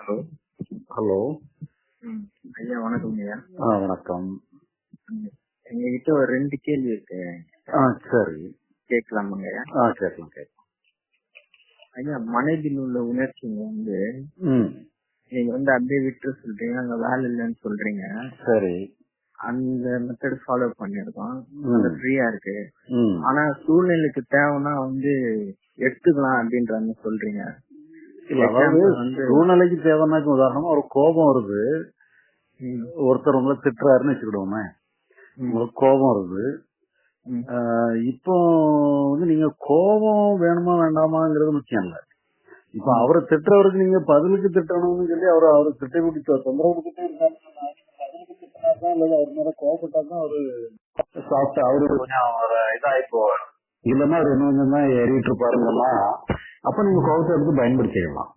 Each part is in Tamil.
ஹலோ. ஹலோ. ஐயா வணக்கம் ஐயா. ஆ வணக்கம். எங்ககிட்ட ஒரு ரெண்டு கேள்வி இருக்கு. ஆ சரி. கேட்கலாமாங்க ஐயா? ஆ கேட்கலாம் கேட்கலாம். ஐயா மனதில் உள்ள உணர்ச்சிங்க வந்து நீங்க வந்து அப்படியே விட்டு சொல்றீங்க அங்க வேலை இல்லைன்னு சொல்றீங்க. சரி. அந்த மெத்தட் ஃபாலோ பண்ணிருக்கோம். அது ஃப்ரீயா இருக்கு. ஆனா சூழ்நிலைக்கு தேவைன்னா வந்து எடுத்துக்கலாம் அப்படின்ற மாதிரி சொல்றீங்க. அதாவது சூழ்நிலைக்கு தேவைன்னாக்கு உதாரணமா ஒரு கோபம் வருது. ஒருத்தர் உங்களை திட்டுறாருன்னு வச்சுக்கிடுவோமே. உங்களுக்கு கோபம் வருது. இப்போ வந்து நீங்க கோபம் வேணுமா வேண்டாமாங்கிறது முக்கியம் இல்ல. இப்ப அவரை திட்டுறவருக்கு நீங்க பதிலுக்கு திட்டணும்னு சொல்லி அவர் அவரு திட்ட விட்டு தொந்தரவு கொடுத்துட்டே இருக்காரு அல்லது அவர் மேல கோபப்பட்டா தான் அவரு சாப்பிட்டு அவரு கொஞ்சம் இதாகி போவார். இல்லைன்னா அவர் இன்னும் கொஞ்சம் தான் ஏறிட்டு இருப்பாருங்கன்னா அப்ப நீங்க கோபத்தை எடுத்து பயன்படுத்திக்கலாம்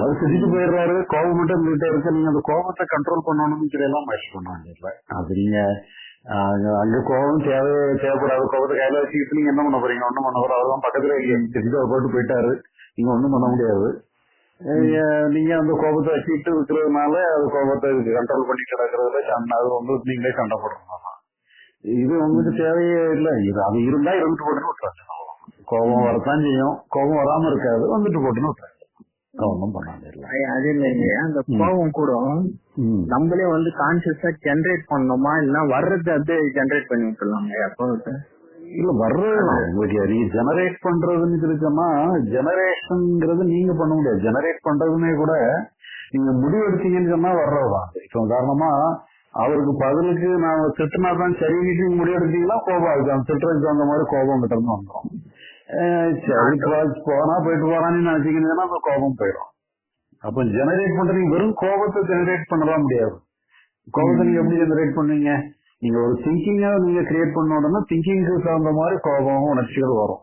அவர் திட்டிட்டு போயிடுறாரு கோபம் மட்டும் உங்ககிட்ட இருக்கு நீங்க அந்த கோபத்தை கண்ட்ரோல் பண்ணணும்னு எல்லாம் முயற்சி பண்ணுவாங்க அது நீங்க அங்க கோபம் தேவை தேவைப்படாத கோபத்தை கையில வச்சுக்கிட்டு நீங்க என்ன பண்ண போறீங்க? ஒண்ணும் பண்ண போற அவர் தான் பக்கத்துல திட்டு அவர் போட்டு போயிட்டாரு. நீங்க ஒண்ணும் பண்ண முடியாது. நீங்க அந்த கோபத்தை வச்சுக்கிட்டு இருக்கிறதுனால அது கோபத்தை கண்ட்ரோல் பண்ணி கிடக்கிறதுல அது உங்களுக்கு நீங்களே சண்டை போடுறதுனால இது உங்களுக்கு தேவையே இல்லை. இது அது இருந்தா இருந்துட்டு போட்டுன்னு விட்டுறாங்க கோபம் வரத்தான் செய்யும். கோபம் வராம இருக்காது. வந்துட்டு போட்டுன்னு ஒன்றும் பண்ணாது இல்லை ஐயா, அது இல்லைங்க. அந்த கோபம் கூட. நம்மளே வந்து கான்சியஸா ஜெனரேட் பண்ணணுமா? இல்ல வர்றது அப்படியே ஜெனரேட் பண்ணி விட்டுலாங்க அப்போ இல்ல வர்றது உங்களுக்கு ஜெனரேட் பண்றதுன்னு இருக்குன்னா ஜெனரேஷன்ங்கிறது நீங்க பண்ண முடியாது. ஜெனரேட் பண்றதுமே கூட நீங்க முடிவு எடுத்தீங்கன்னு சொன்னா வர்றதுதான் இப்ப உதாரணமா அவருக்கு பதிலுக்கு நான் திட்டுனா தான் சரின்னு முடிவு எடுத்தீங்கன்னா கோபம் அந்த திட்டுறதுக்கு தகுந்த மாதிரி கோபம் கிட்ட வந்துடும் சரி போனா போயிட்டு போறான்னு நினைச்சீங்கன்னா அந்த கோபம் போயிடும் அப்ப ஜெனரேட் பண்றீங்க வெறும் கோபத்தை ஜெனரேட் பண்ணலாம் முடியாது கோபத்தை நீங்க எப்படி ஜெனரேட் பண்ணுவீங்க நீங்க ஒரு திங்கிங்கா நீங்க கிரியேட் பண்ண உடனே திங்கிங்க்கு தகுந்த மாதிரி கோபம் உணர்ச்சிகள் வரும்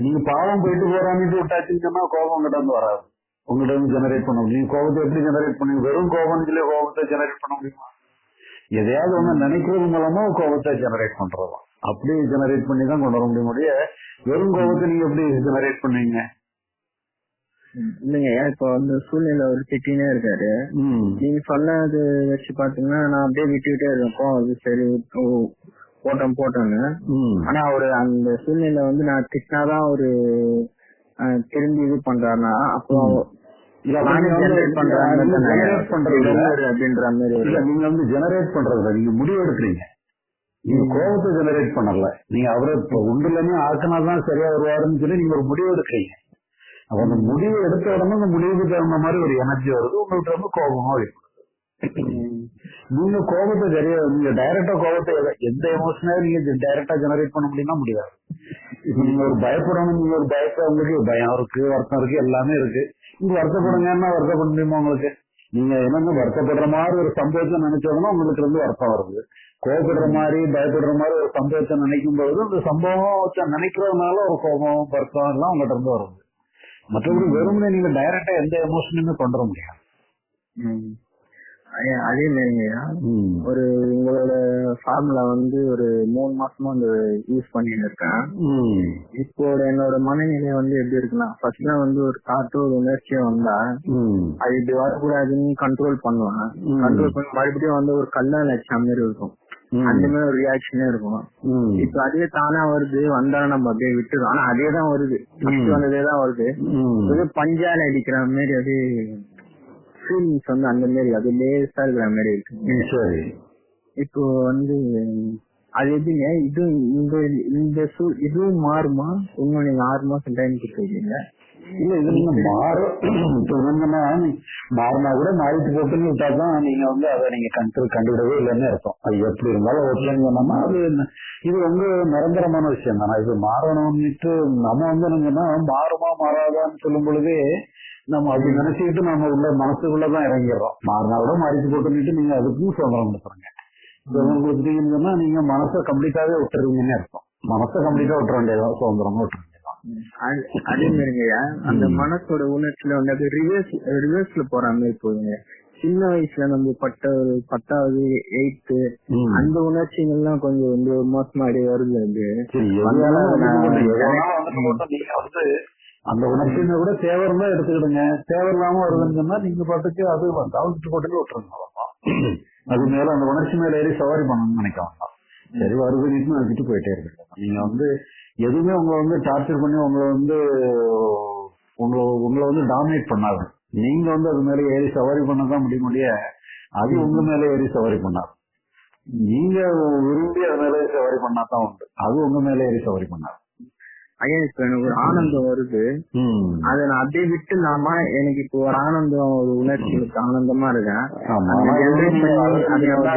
நீங்க பாவம் போயிட்டு போறான்னு விட்டாச்சுன்னு சொன்னா கோபம் உங்ககிட்ட இருந்து வராது உங்ககிட்ட இருந்து ஜெனரேட் பண்ண முடியும் கோபத்தை எப்படி ஜெனரேட் பண்ணுவீங்க வெறும் கோபம் சொல்லி கோபத்தை ஜெனரேட் பண்ண முடியுமா எதையாவது ஒண்ணு நினைக்கிறது மூலமா கோபத்தை ஜெனரேட் பண்றதாம் அப்படி ஜெனரேட் பண்ணி தான் கொண்டு வர முடியும். முடிய வெறும் கோபத்தை நீங்க எப்படி ஜெனரேட் பண்ணுவீங்க. இல்லைங்க இப்போ வந்து சூழ்நிலை ஒரு திட்டினே இருக்காரு. நீங்க சொன்னது வச்சு பாத்தீங்கன்னா நான் அப்படியே விட்டுக்கிட்டே இருக்கேன் அது சரி போட்டோம் போட்டோன்னு. ஆனா அவரு அந்த சூழ்நிலை வந்து நான் திட்டினாதான் ஒரு திரும்பி இது பண்றாருன்னா அப்போ பண்றது. அப்படின்ற மாதிரி நீங்க வந்து ஜெனரேட் பண்றதுல நீங்க முடிவு எடுக்கிறீங்க. நீங்க கோபத்தை ஜெனரேட் பண்ணல. நீங்க அவரை இப்ப உண்டுலமே ஆக்கினாதான் சரியா வருவாருன்னு சொல்லி நீங்க ஒரு முடிவு எடுக்கிறீங்க. அப்ப அந்த முடிவு எடுத்த உடனே அந்த முடிவுக்கு தகுந்த மாதிரி ஒரு எனர்ஜி வருது. உங்களுக்கு வந்து கோபமா நீங்க கோபத்தை சரியா நீங்க டைரக்டா கோபத்தை எந்த எமோஷனா நீங்க டைரக்டா ஜெனரேட் பண்ண முடியும்னா முடியாது. இப்ப நீங்க ஒரு பயப்படணும் நீங்க ஒரு பயத்தை உங்களுக்கு பயம் இருக்கு வருத்தம் இருக்கு எல்லாமே இருக்கு. நீங்க வருத்தப்படுங்கன்னா வருத்தப்பட முடியுமா உங்களுக்கு? நீங்க என்னென்ன வருத்தப்படுற மாதிரி ஒரு சம்பவத்தை நினைச்சோம்னா உங்களுக்கு வந்து வருத்தம் வருது. கோபப்படுற மாதிரி பயப்படுற மாதிரி ஒரு சம்பவத்தை நினைக்கும் பொழுது அந்த சம்பவத்தை நினைக்கிறதுனால ஒரு கோபம் வருத்தம் எல்லாம் உங்ககிட்ட இருந்து வருது மற்றபடி வெறுமனே நீங்க டைரக்டா எந்த எமோஷனுமே கொண்டு வர முடியாது அதே மாதிரிங்கய்யா. ஒரு உங்களோட ஃபார்முலா வந்து ஒரு மூணு மாசமா வந்து யூஸ் பண்ணிட்டு இருக்கேன். இப்போ என்னோட மனநிலை வந்து எப்படி இருக்குன்னா ஃபர்ஸ்ட்ல வந்து ஒரு காற்று ஒரு உணர்ச்சியும் வந்தா. அது இப்படி வரக்கூடாதுன்னு கண்ட்ரோல் பண்ணுவேன். கண்ட்ரோல் பண்ணி மறுபடியும் வந்து ஒரு கல்லால் அடிச்ச மாதிரி இருக்கும். அந்த மாதிரி ஒரு ரியாக்ஷனே இருக்கும். இப்ப அதே தானா வருது வந்தா நம்ம அப்படியே விட்டுறோம். ஆனா அதே தான் வருது. வந்ததே தான் வருது. இது பஞ்சால அடிக்கிற மாதிரி அது ஃபீலிங்ஸ் வந்து அந்த மாதிரி அது லேசா இருக்கிற மாதிரி இருக்கு. இப்போ வந்து அது எப்படிங்க? இது இந்த இந்த இதுவும் மாறுமா? இன்னும் நீங்க ஆறு மாசம் டைம் கொடுத்துருக்கீங்க இல்ல இது நீங்க மாறும் இப்ப மாறினா கூட மாறிட்டு போட்டுன்னு விட்டாதான் நீங்க வந்து அதை நீங்க கண்டு கண்டுவிடவே இல்லைன்னு அர்த்தம். அது எப்படி இருந்தாலும் ஓட்டலன்னு சொன்னோம்னா அது இது வந்து நிரந்தரமான விஷயம் தானே. இது மாறணும்னுட்டு நம்ம வந்து என்னங்கன்னா மாறுமா மாறாதான்னு சொல்லும் பொழுதே நம்ம அப்படி நினைச்சுக்கிட்டு நம்ம உள்ள மனசுக்குள்ளதான் இறங்கிடுறோம். மாறினா கூட மாறிட்டு போட்டுன்னுட்டு நீங்க அதுக்கும் சுதந்திரம் கொடுத்துருங்க சுதந்திரம் சொன்னா நீங்க மனசை கம்ப்ளீட்டாவே விட்டுறீங்கன்னு அர்த்தம். மனசை கம்ப்ளீட்டா விட்டுற வேண்டியதான் சுதந்திரமா விட்டுருங்க அது- அதே மாதிரிங்க அந்த மனசோட உணர்ச்சியில வந்து அது ரிவர்ஸ் ரிவர்ஸ்ல போற மாதிரி போகுதுங்க. சின்ன வயசுல நம்ம பட்ட ஒரு பத்தாவது எயித்து. அந்த உணர்ச்சிகள்லாம் கொஞ்சம் வந்து மாசம் அப்படியே வருது அது. அந்த உணர்ச்சின்னு கூட தேவை இருந்தா எடுத்துக்கிடுங்க. தேவை இல்லாம வருதுன்னு சொன்னா நீங்க பாட்டுக்கு அது கவுந்துட்டு போட்டு விட்டுருங்க. அது மேல அந்த உணர்ச்சி மேல ஏறி சவாரி பண்ணணும்னு நினைக்க வேண்டாம். சரி நீட்டு வச்சுட்டு போயிட்டே இருக்கு. நீங்க வந்து எதுவுமே உங்களை வந்து டார்ச்சர் பண்ணி உங்களை வந்து உங்களை உங்களை வந்து டாமினேட் பண்ணாது. நீங்க வந்து அது மேல ஏறி சவாரி பண்ணதான் முடிய முடிய அது உங்க மேல ஏறி சவாரி பண்ணாது. நீங்க விரும்பி அது மேல சவாரி பண்ணாதான் உண்டு. அது உங்க மேல ஏறி சவாரி பண்ணாது. ஐயா இப்ப எனக்கு ஒரு ஆனந்தம் வருது. அதை நான் அப்படியே விட்டுலாமா? எனக்கு இப்போ ஒரு ஆனந்தம் ஒரு உணர்ச்சி ஆனந்தமா இருக்கேன்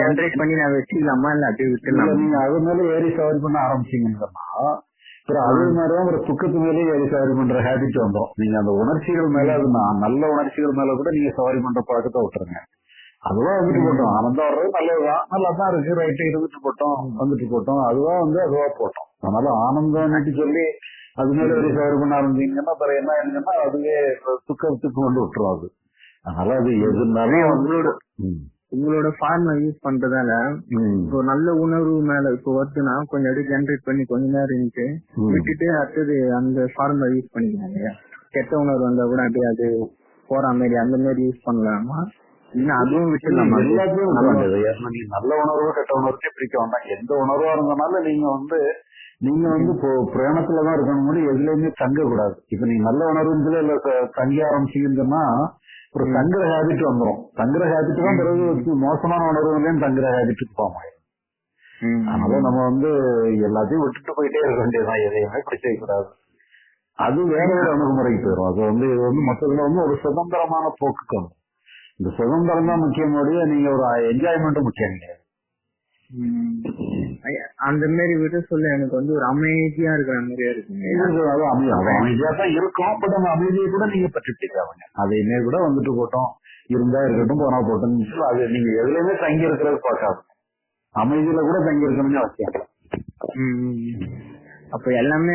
ஜென்ரேட் பண்ணி நான் வச்சுக்கலாமா இல்ல அப்படியே விட்டுலாமா? நீங்க அது மேல ஏறி சவாரி பண்ண ஆரம்பிச்சீங்கன்னு அதே மாதிரிதான் ஒரு துக்கத்து மேலே ஏறி சவாரி பண்ற ஹேபிட் வந்துடும் நீங்க அந்த உணர்ச்சிகள் மேல அது நல்ல உணர்ச்சிகள் மேல கூட நீங்க சவாரி பண்ற பழக்கத்தை விட்டுருங்க. அதுவா வந்துட்டு போட்டோம். ஆனந்தம் வர்றது நல்லதுதான். நல்லா தான் இருக்கு. ரைட்டு இருந்துட்டு போட்டோம் வந்துட்டு போட்டோம். அதுவா வந்து அதுவா போட்டோம். அதனால ஆனந்தம்னு சொல்லி அது மேல ஏறி சவாரி பண்ண ஆரம்பிச்சீங்கன்னா அப்புறம் என்ன ஆயிருங்கன்னா அதுவே துக்கத்துக்கு கொண்டு விட்டுரும் அது அதனால அது எதுனாலும் உங்களோட. உங்களோட ஃபார்மை யூஸ் பண்றதால. இப்போ நல்ல உணர்வு மேல இப்போ வருதுன்னா கொஞ்சம் அப்படியே ஜென்ரேட் பண்ணி கொஞ்ச நேரம் இருந்துச்சு ம். விட்டுட்டு அடுத்தது அந்த ஃபார்முலா யூஸ் பண்ணிக்கிறாங்க கெட்ட உணர்வு வந்தா கூட அப்படியே அது போற மாதிரி அந்த மாதிரி யூஸ் பண்ணலாமா அதுவும் விட்டுலாமா எல்லாத்தையும் நல்ல உணர்வோ கெட்ட உணர்வே பிரிக்க வேண்டாம் எந்த உணர்வா இருந்தனால நீங்க வந்து நீங்க வந்து இப்போ பிரயாணத்துலதான் இருக்கணும் கூட எதுலயுமே தங்க கூடாது இப்ப நீங்க நல்ல உணர்வுல இல்ல தங்கி ஆரம்பிச்சீங்கன்னா ஒரு தங்குற ஹேபிட் வந்துரும். தங்குற ஹேபிட் தான் பிறகு மோசமான உணர்வுலையும் தங்குற ஹேபிட்டுக்கு போக முடியும். அதனால நம்ம வந்து எல்லாத்தையும் விட்டுட்டு போயிட்டே இருக்க வேண்டியதுதான். எதையுமே பிடிச்ச கூடாது அது வேற ஒரு அணுகுமுறைக்கு போயிடும் அது வந்து இது வந்து மொத்தத்துல வந்து ஒரு சுதந்திரமான போக்குக்கு இந்த சுதந்திரம் தான் முக்கியம் ஒழிய நீங்க ஒரு என்ஜாய்மெண்ட்டும் முக்கியம் கிடையாது அந்த மாதிரி விட சொல்ல எனக்கு வந்து ஒரு அமைதியா இருக்கிற மாதிரியா அது அது அமைதியா தான் இருக்கும். பட் அந்த அமைதியை கூட நீங்க பற்றி பிடிக்காதுங்க அதையுமே கூட வந்துட்டு போட்டோம். இருந்தா இருக்கட்டும் போனா போட்டோம் அது நீங்க எதுலயுமே தங்கி இருக்கிறது பார்க்காது. அமைதியில கூட தங்கி இருக்கணும்னு அவசியம். அப்ப எல்லாமே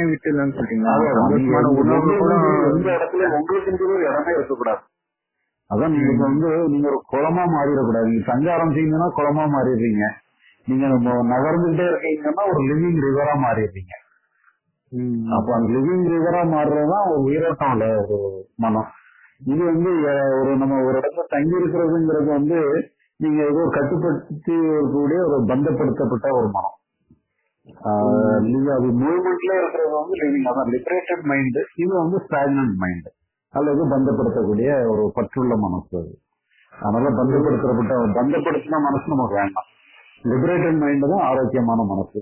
உணர்வு கூட எந்த இடத்துல உங்களுக்கு ஒரு இடமே இருக்கக்கூடாது. அதான் நீங்க வந்து நீங்க ஒரு குளமா மாறிடக்கூடாது. நீங்க தங்க ஆரம்பிச்சீங்கன்னா குளமா மாறிடுறீங்க. நீங்க நம்ம நகர்ந்துகிட்டே இருக்கீங்கன்னா ஒரு லிவிங் ரிவரா மாறிடுறீங்க. அப்ப அந்த லிவிங் ரிவரா மாறுறதுதான் ஒரு உயிரோட்டம் உள்ள ஒரு மனம். இது வந்து ஒரு நம்ம ஒரு இடத்துல தங்கி இருக்கிறதுங்கிறது வந்து நீங்க ஏதோ கட்டுப்படுத்தி இருக்கக்கூடிய ஒரு பந்தப்படுத்தப்பட்ட ஒரு மனம். நீங்க அது மூவ்மெண்ட்ல இருக்கிறது வந்து லிவிங் அதான் லிபரேட்டட் மைண்ட் இது வந்து ஸ்டாக்னன்ட் மைண்ட் அல்லது பந்தப்படுத்தக்கூடிய ஒரு பற்றுள்ள மனசு அது. அதனால பந்தப்படுத்தப்பட்ட பந்தப்படுத்தின மனசு நமக்கு வேண்டாம். லிபரேட்டட் மைண்ட் தான் ஆரோக்கியமான மனசு.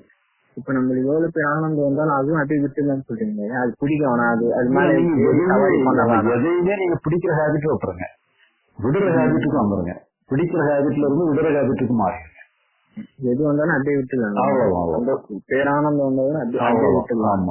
இப்ப நம்மளுக்கு எவ்வளவு பேர் ஆனந்தம் வந்தாலும் அதுவும் அப்படியே விட்டுலாம்னு சொல்றீங்க அது பிடிக்க வேணாம் அது அது பண்ண எதையுமே நீங்க பிடிக்கிற ஹேபிட் விட்டுருங்க. விடுற ஹேபிட்டுக்கு வந்துருங்க. பிடிக்கிற ஹேபிட்ல இருந்து விடுற ஹேபிட்டுக்கு மாறிடுங்க. எது வந்தாலும் அப்படியே விட்டுலாம் பேரானந்தம் வந்தாலும் அப்படியே. விட்டுலாம்.